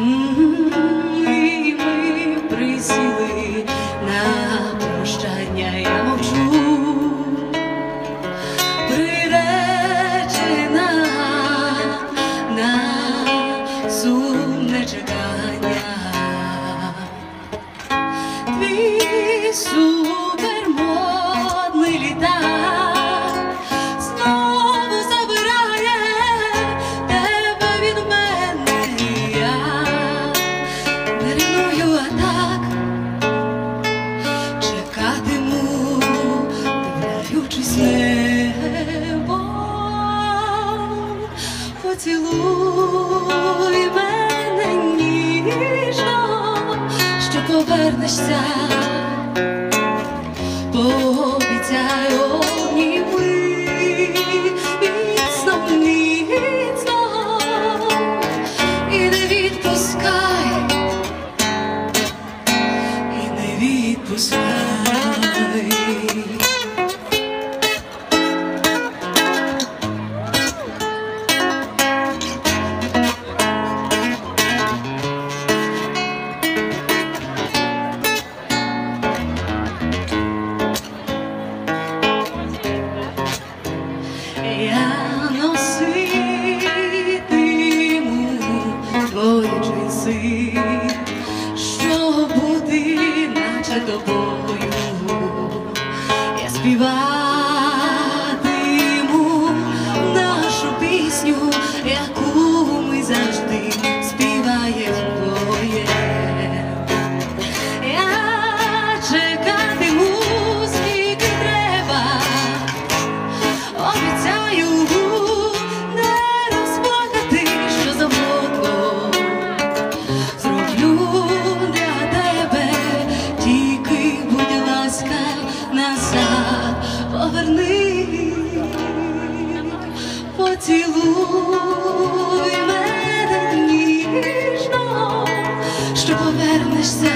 І ми присіли на прощання, я мовчу. Приречена на сумне Поцілуй мене ніжно, що повернешся, пообіцяй обніми міцно, міцно і не відпускай, і не відпускай. Наче тобою. Я співатиму поцілуй мене ніжно, що повернешся.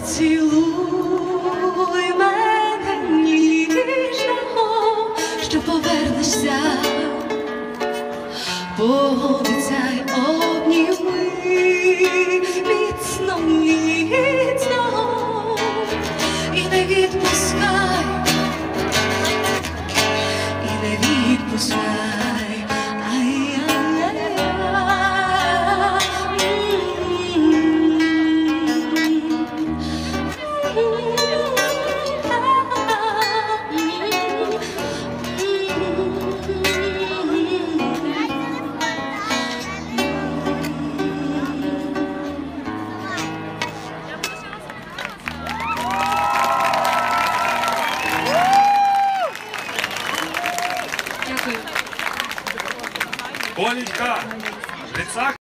Поцілуй мене ніжно, що повернешся, пообіцяй обніми Олечка, Грицак